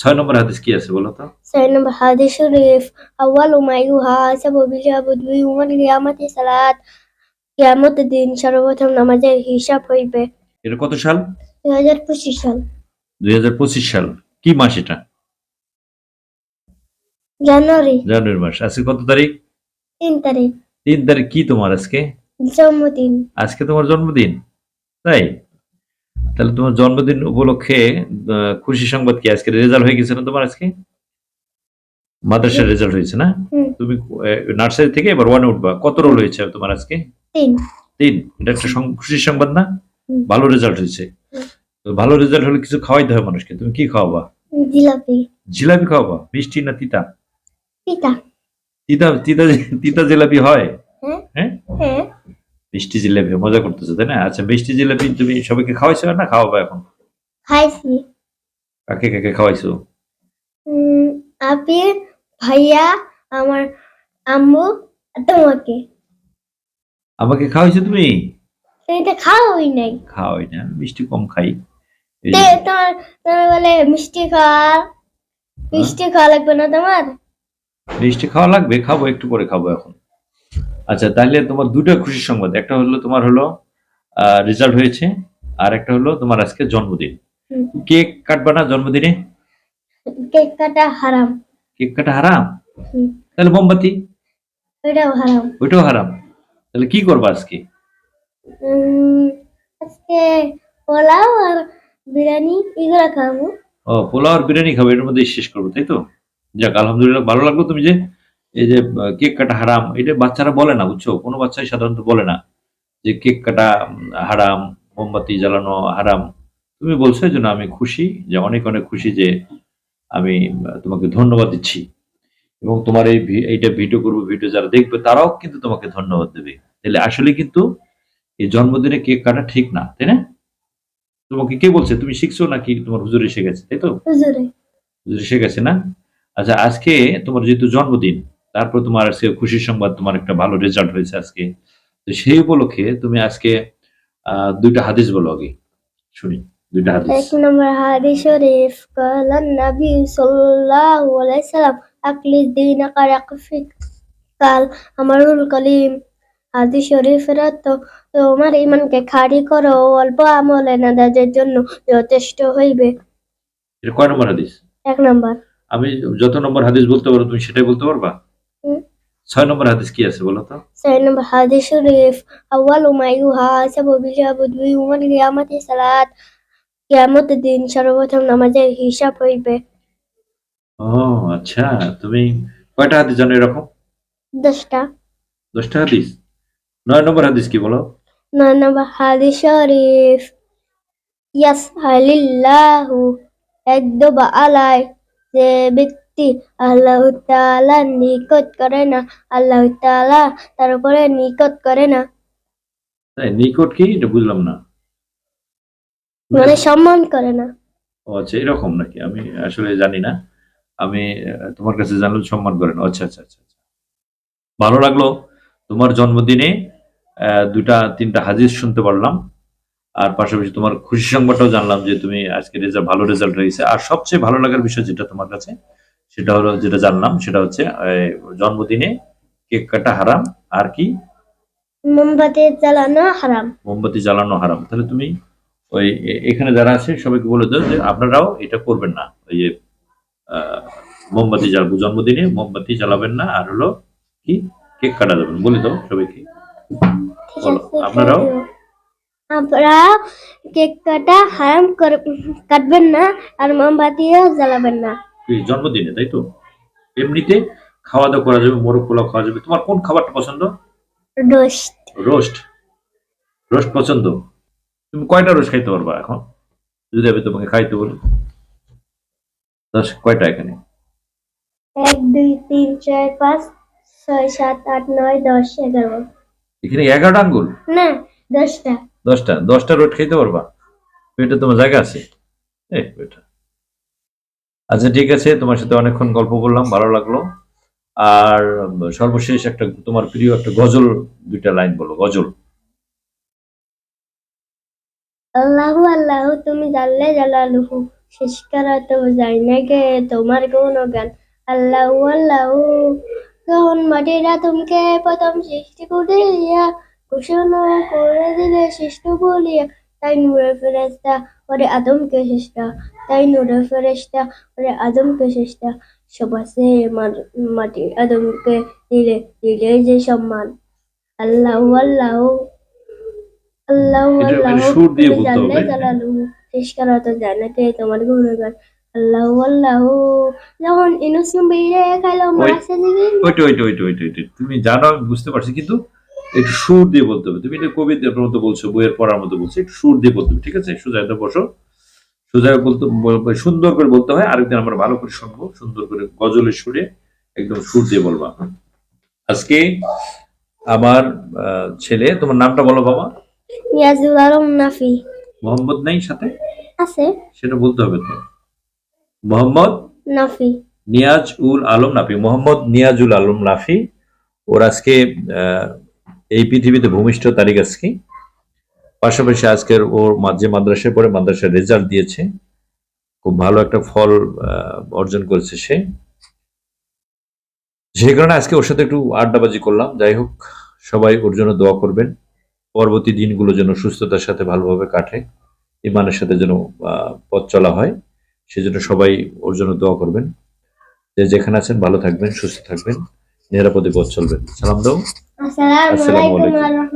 ছয় নম্বর হাদিস কি আছে বলো তো? ছয় নম্বর হাদিস শরীফ আউয়ালু মা ইউহাসাবু বিল আবদ ইয়াউমাল কিয়ামাতি সালাত। কিয়ামতের দিন সর্বপ্রথম নামাজের হিসাব হইবে। এটা কত সাল? দুই হাজার পঁচিশ সাল। দুই হাজার পঁচিশ সাল। কি মাস এটা? জানুয়ারি। জানুয়ারি মাস। আজকে কত তারিখ? তিন তারিখ। তিন তারিখ কি তোমার আজকে? জন্মদিন। আজকে তোমার জন্মদিন। তাই? তাহলে তোমার জন্মদিন উপলক্ষে খুশি সংবাদ কি? আজকে রেজাল্ট হয়ে গেছে না তোমার আজকে? মাদ্রাসার রেজাল্ট হয়েছে না? তুমি নার্সারি থেকে এবার ওয়ানে উঠবা কত রোল হয়েছে তোমার আজকে? তিন। এটা একটা খুশির সংবাদ না? ভালো রেজাল্ট হয়েছে। তো ভালো রেজাল্ট হলে কিছু খাওয়াইতে হবে মানুষকে। তুমি কি খাওয়াবা? জিলাপি। জিলাপি খাওয়াবা? মিষ্টি না তিতা? পিতা তিতা তিতা তিতা জিলাপি হয়? হ্যাঁ। হ্যাঁ? হ্যাঁ। মিষ্টি জিলাপি মজা করতেছো তাই না? আচ্ছা মিষ্টি জিলাপি তুমি সবাইকে খাওয়াইছো না খাওয়াবা এখন? খাইছি। কাকে কাকে খাওয়াইছো? আপি ভাইয়া আমার আম্মু তোমাকে। আমাকে খাওয়াইছো তুমি? এটা খাওয়াই নাই। খাওয়াই না মিষ্টি কম খাই। তোমার তোমার বলে মিষ্টি খাওয়া মিষ্টি খাওয়া লাগবে না তোমার? মিষ্টি খাওয়া লাগবে খাব একটু পরে খাব এখন। আচ্ছা তাহলে তোমার দুটো খুশির সংবাদ। একটা হলো তোমার হলো রেজাল্ট হয়েছে আর একটা হলো তোমার আজকে জন্মদিন। কেক কাটবা না জন্মদিনে? কেক কাটা হারাম। কেক কাটা হারাম? তাহলে মোমবাতি? ওইটাও হারাম। ওইটাও হারাম। তাহলে কি করবা আজকে? আজকে পোলাও আর বিরিয়ানি এগুলো খাব। ও পোলাও আর বিরিয়ানি খাব এর মধ্যে শেষ করব তাই তো? যাক আলহামদুলিল্লাহ ভালো লাগল তুমি যে এই যে কেক কাটা হারাম এটা বাচ্চারা বলে না বুঝছ? কোনো বাচ্চাই সাধারণত বলে না যে কেক কাটা হারাম মোমবাতি জ্বালানো হারাম। তুমি বলছো এই জন্য আমি খুশি যে অনেক অনেক খুশি যে আমি তোমাকে ধন্যবাদ দিচ্ছি। এবং তোমার এই এইটা ভিডিও করব ভিডিও যারা দেখবে তারাও কিন্তু তোমাকে ধন্যবাদ দেবে। তাহলে আসলে কিন্তু এই জন্মদিনে কেক কাটা ঠিক না তাই না? তোমাকে কে বলছে? তুমি শিখছো নাকি তোমার হুজুরে শিখেছে তাই তো? হুজুরে। হুজুরে শিখেছে না? আচ্ছা আজকে তোমার যেহেতু জন্মদিন তারপর তোমার আজকে খুশির সংবাদ তোমার একটা ভালো রেজাল্ট হয়েছে আজকে। তো সেই উপলক্ষে তুমি আজকে দুইটা হাদিস বলো আগে। শুনি দুইটা হাদিস। এক নম্বর হাদিস শরীফ কালান নবী সাল্লাল্লাহু আলাইহি সাল্লাম আকলি দিন কারাকফিক কাল আমারুল কলিম। হাদিস শরীফেরা তো তোমার ইমানকে খাড়ি করো অল্প আমলে নাদাজের জন্য যথেষ্ট হইবে। এটা কয় নম্বর হাদিস? এক নম্বর। আমি যত নম্বর হাদিস বলতে পারো তুমি সেটাই বলতে পারবা? ছয় নম্বর হাদিস কি আছে বলো তো? ছয় নম্বর হাদিস শরীফ আউয়ালু মা ইউহাসাবু বিল আবদ ইয়াউমাল কিয়ামাতি সালাত কিয়ামতের দিন সর্বপ্রথম নামাজের হিসাব হইবে। ও আচ্ছা তুমি কয়টা হাদিস জানো এরকম? দশটা। দশটা হাদিস? নয় নম্বর হাদিস কি বলো? নয় নম্বর হাদিস শরীফ ইয়াস আলিল্লাহু একদম আলাই যে ব্যক্তি আল্লাহ তাআলা নিকট করে না। আল্লাহ তাআলা তার উপরে নিকট করে না। নিকট কি? এটা বুঝলাম না। মানে সম্মান করে না। ও আচ্ছা এরকম নাকি? আমি আসলে জানি না। আমি তোমার কাছে জানলাম সম্মান করেন আচ্ছা আচ্ছা আচ্ছা আচ্ছা। ভালো লাগল। তোমার জন্মদিনে দুটা তিনটা হাজির শুনতে পারলাম। আর পাশাপাশি তোমার খুশি সংবাদটাও জানলাম যে তুমি আজকে রেজাল্ট ভালো রেজাল্ট হয়েছে। আর সবচেয়ে ভালো লাগার বিষয় যেটা তোমার কাছে সেটা হলো যেটা জানলাম সেটা হচ্ছে জন্মদিনে কেক কাটা হারাম আর কি? মোমবাতি জ্বালানো হারাম। মোমবাতি জ্বালানো হারাম। তাহলে তুমি ওই এখানে যারা আছে সবাইকে বলে দাও যে আপনারাও এটা করবেন না। ওই যে মোমবাতি জ্বালাবো জন্মদিনে মোমবাতি জ্বালাবেন না আর হলো কি? কেক কাটা যাবেন বলে দাও সবাইকে। বলো, আপনারাও? আপনারা কেক কাটা হারাম কাটবেন না আর মোমবাতিও জ্বালাবেন না। জন্মদিনে তাই তো? এমনিতে খাওয়া দাওয়া করা যাবে মোরগ পোলাও খাওয়া যাবে। তোমার কোন খাবারটা পছন্দ? রোস্ট। রোস্ট। রোস্ট পছন্দ? তুমি কয়টা রোস্ট খাইতে পারবা এখন? যদি আমি তোমাকে খাইতে বলি। দশ কয়টা এখানে? এক দুই তিন চার পাঁচ ছয় সাত আট নয় দশ এগারো। এখানে এগারোটা আঙ্গুল? না দশটা। দশটা? দশটা রোড খাইতে পারবা? পেটে তোমার জায়গা আছে? এই পেটা আচ্ছা ঠিক আছে, তোমার সাথে অনেকক্ষণ গল্প করলাম, ভালো লাগল। আর সর্বশেষ একটা, তোমার প্রিয় একটা গজল, দুইটা লাইন বলো, গজল। আল্লাহু আল্লাহু, তুমি জানলে জালালুহু, শেষ করা তো যায় না গে তোমার গুণগান। আল্লাহ আল্লাহ, যখন মাটির আদমকে প্রথম সৃষ্টি করিয়া, ঘোষণা করে দিলে সৃষ্টি বলিয়া, তাই নূরে ফেরেস্তা ওরে আদমকে চেষ্টা তাই নূরে ফেরেস্তা ওরে আদমকে চেষ্টা সবাসে মাটি আদমকে দিলে দিলে যে সম্মান। আল্লাহ আল্লাহ আল্লাহ আল্লাহ বলতে জানলে। জালালু শেষ করা তো জানাতে তোমার গুণগান। আল্লাহ আল্লাহ যখন ইনুস নবীরে খাইলো ওই- ওইটা ওইটা ওইটা ওইটা ওইটা তুমি জানো বুঝতে পারছি কিন্তু একটু সুর দিয়ে বলতে হবে। তুমি এটা কবিতার মতো বলছো বইয়ের পড়ার মতো বলছো একটু সুর দিয়ে বলতে হবে ঠিক আছে? সোজা বসো। সোজা বলতে সুন্দর করে বলতে হয় আরেকদিন আমরা ভালো করে শুনব সুন্দর করে গজলের সুরে একদম সুর দিয়ে বলবা। আজকে আমার ছেলে তোমার নামটা বলো বাবা। নিয়াজুল আলম নাফি। মোহাম্মদ নাই সাথে? আছে। সেটা বলতে হবে তো। মোহাম্মদ? নাফি। নিয়াজ উল আলম নাফি। মোহাম্মদ নিয়াজুল আলম নাফি। ওর আজকে আহ, এই পৃথিবীতে ভূমিষ্ঠ তারিখ আজকে। পাশাপাশি আজকের ওর মাঝে যে মাদ্রাসায় পড়ে, মাদ্রাসার রেজাল্ট দিয়েছে। খুব ভালো একটা ফল অর্জন করেছে সে। সেই কারণে আজকে ওর সাথে একটু আড্ডাবাজি করলাম। যাই হোক, সবাই ওর জন্য দোয়া করবেন। পরবর্তী দিনগুলো যেন সুস্থতার সাথে ভালোভাবে কাটে। ইমানের সাথে যেন পথ চলা হয়। সেজন্য সবাই ওর জন্য দোয়া করবেন। যে যেখানে আছেন, ভালো থাকবেন, সুস্থ থাকবেন। নিরাপদে পথ চলবেন। সালাম দাও। Hasta luego. Hasta.